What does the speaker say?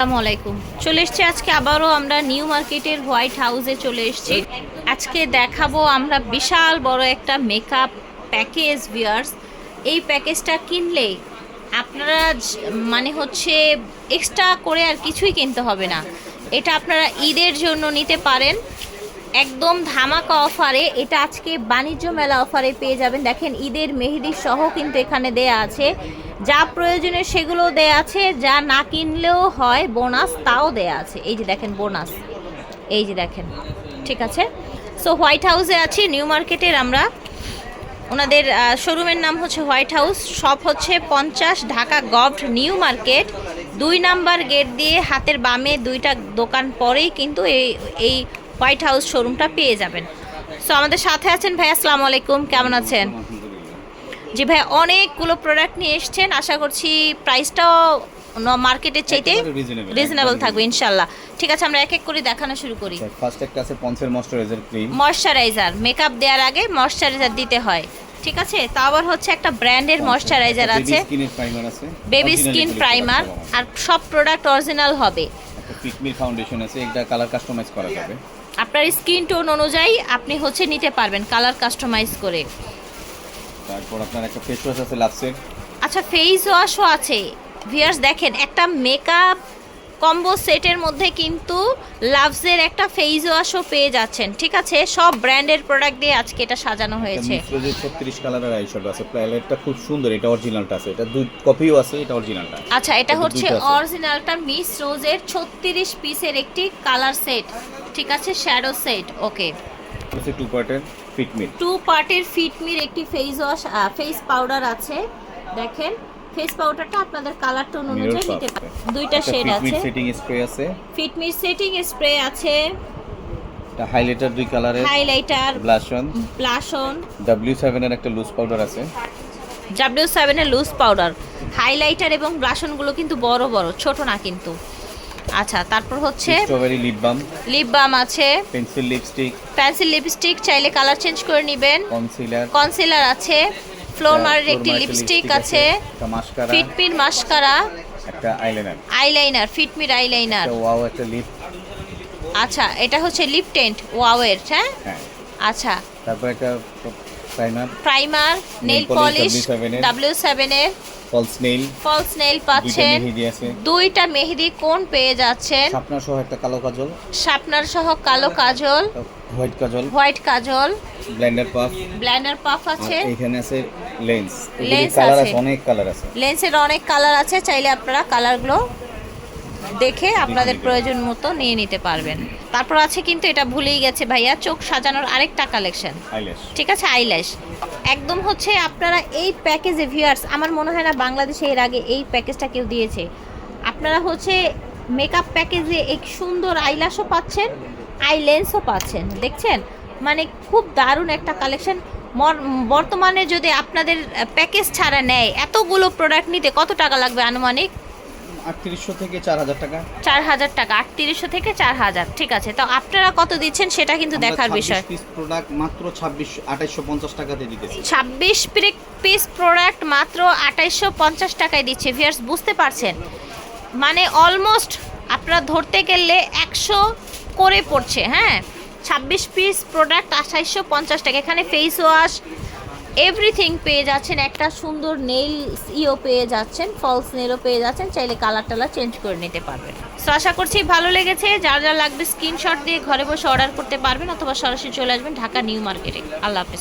আসসালামু আলাইকুম। চলে এসছি আজকে আবারও আমরা নিউ মার্কেটের হোয়াইট হাউসে চলে এসেছি। আজকে দেখাবো আমরা বিশাল বড় একটা মেকআপ প্যাকেজ ভিয়ার্স এই প্যাকেজটা কিনলে আপনারা মানে হচ্ছে এক্সট্রা করে আর কিছুই কিনতে হবে না। এটা আপনারা ঈদের জন্য নিতে পারেন। একদম ধামাকা অফারে। এটা আজকে বাণিজ্য মেলা অফারে পেয়ে যাবেন। দেখেন, ঈদের মেহেদি সহ কিন্তু এখানে দেয়া আছে। যা প্রয়োজনে সেগুলো দেয়া আছে, যা না কিনলেও হয়, বোনাস তাও দেয়া আছে। এই যে দেখেন বোনাস, এই যে দেখেন, ঠিক আছে? সো হোয়াইট হাউসে আছি নিউ মার্কেটের আমরা। ওনাদের শোরুমের নাম হচ্ছে হোয়াইট হাউস শপ হচ্ছে পঞ্চাশ ঢাকা গভড নিউ মার্কেট দুই নাম্বার গেট দিয়ে হাতের বামে দুইটা দোকান পরেই কিন্তু এই এই হোয়াইট হাউস শোরুমটা পেয়ে যাবেন। সো আমাদের সাথে আছেন ভাই, আসসালামু আলাইকুম, কেমন আছেন? জি ভাই অনেকগুলো প্রোডাক্ট নিয়ে এসছেন। আশা করছি প্রাইসটাও মার্কেটের চাইতে রিজনেবল থাকবে ইনশাল্লাহ। ঠিক আছে আমরা এক এক করে দেখানো শুরু করি। ফার্স্ট একটা আছে পন্সের ময়শ্চারাইজার ক্রিম ময়শ্চারাইজার মেকআপ দেওয়ার আগে ময়শ্চারাইজার দিতে হয়। ঠিক আছে তা আবার হচ্ছে একটা ব্র্যান্ডের ময়শ্চারাইজার আছে। বেবি স্কিন প্রাইমার আর সব প্রোডাক্ট অরিজিনাল হবে। ফিটমির ফাউন্ডেশন আছে এটা কালার কাস্টমাইজ করা যাবে। আপনার স্কিন টোন অনুযায়ী আপনি হচ্ছে নিতে পারবেন কালার কাস্টমাইজ করে। তারপর আপনার একটা ফেস ওয়াশ আছে লাভসের আচ্ছা ফেস ওয়াশও আছে। ভিয়ার্স দেখেন একটা মেকআপ কম্বো সেটের মধ্যে কিন্তু লাভসের একটা ফেস ওয়াশও পেয়ে যাচ্ছেন ঠিক আছে? সব ব্র্যান্ডের প্রোডাক্ট দিয়ে আজকে এটা সাজানো হয়েছে। মিক্সরোজের 36 কালারের আইশ্যাডো আছে। প্যালেটটা খুব সুন্দর এটা অরিজিনালটা আছে। এটা দুই কপিও আছে এটা অরিজিনালটা আচ্ছা এটা হচ্ছে অরিজিনালটা মিস রোজের ছত্রিশ পিসের একটি কালার সেট ঠিক আছে? শ্যাডো সেট ওকে টু পার্টের ফিটমির টু পার্টের ফিটমির একটি ফেস ওয়াশ ফেস পাউডার আছে। দেখেন ফেস পাউডারটা আপনাদের কালার টোন অনুযায়ী নিতে পারেন। দুইটা শেড আছে। সেটিং স্প্রে আছে। ফিটমির সেটিং স্প্রে আছে। হাইলাইটার দুই কালারের highlighter blush on blush on W7 এর একটা লুজ পাউডার আছে। ডাব্লিউ সেভেনের লুজ পাউডার হাইলাইটার এবং ব্লাশনগুলো কিন্তু বড় বড় ছোট না কিন্তু। আচ্ছা তারপর হচ্ছে strawberry lip balm lip balm আছে। পেন্সিল লিপস্টিক পেন্সিল লিপস্টিক চাইলে কালার চেঞ্জ করে নেবেন। কনসিলার কনসিলার আছে। ফ্লোরমারের একটি লিপস্টিক আছে। একটা মাস্কারা একটা আইলাইনার আইলাইনার ফিটমির আইলাইনার ওয়াও একটা লিপ আচ্ছা এটা হচ্ছে লিপ টেন্ট ওয়াওয়ের হ্যাঁ? হ্যাঁ। আচ্ছা। তারপর একটা primer primer nail polish W7 এর। ডাব্লিউ সেভেনের ফলস নেইল ফলস নেল পাচ্ছেন। দুইটা মেহেদি কোন পেয়ে যাচ্ছেন? শাপনার সহ একটা কালো কাজল। সহ কালো kajal. White kajal. White kajal. Blender puff blender puff আছে। এখানে আছে লেন্স কালার আছে। আছে অনেক কালার আছে। লেন্সের অনেক কালার আছে। চাইলে আপনারা কালারগুলো দেখে আপনাদের প্রয়োজন মতো নিয়ে নিতে পারবেন। তারপর আছে কিন্তু এটা ভুলেই গেছে ভাইয়া চোখ সাজানোর আরেকটা কালেকশন ঠিক আছে আইল্যাশ একদম হচ্ছে আপনারা এই প্যাকেজে ভিউয়ার্স আমার মনে হয় না বাংলাদেশে এর আগে এই প্যাকেজটা কেউ দিয়েছে। আপনারা হচ্ছে মেকআপ প্যাকেজে এক সুন্দর আইল্যাশও পাচ্ছেন আই লেন্সও পাচ্ছেন দেখছেন? মানে খুব দারুণ একটা কালেকশন বর্তমানে যদি আপনাদের প্যাকেজ ছাড়া নেয় এতগুলো প্রোডাক্ট নিতে কত টাকা লাগবে আনুমানিক? আটত্রিশশো থেকে চার হাজার টাকা। চার হাজার টাকা আটত্রিশশো থেকে চার হাজার ঠিক আছে। তো আপনারা কত দিচ্ছেন সেটা কিন্তু দেখার বিষয়। পিস প্রোডাক্ট মাত্র ছাব্বিশ আঠাইশশো পঞ্চাশ টাকাতে দিতেছি। ছাব্বিশ পিস প্রোডাক্ট মাত্র আঠাইশশো পঞ্চাশ টাকায় দিচ্ছে। ভিয়ার্স বুঝতে পারছেন? মানে অলমোস্ট আপনারা ধরতে গেলে একশো করে পড়ছে হ্যাঁ? ছাব্বিশ পিস প্রোডাক্ট আঠাইশশো পঞ্চাশ টাকা। এখানে ফেস ওয়াশ এভরিথিং পেয়ে যাচ্ছেন, একটা সুন্দর নেইল ইও পেয়ে যাচ্ছেন, ফলস নেলও পেয়ে যাচ্ছেন, চাইলে কালার টালার চেঞ্জ করে নিতে পারবেন। সো আশা করছি ভালো লেগেছে, যার যা লাগবে স্ক্রিনশট দিয়ে ঘরে বসে অর্ডার করতে পারবেন, অথবা সরাসরি চলে আসবেন ঢাকা নিউ মার্কেটে। আল্লাহ হাফেজ।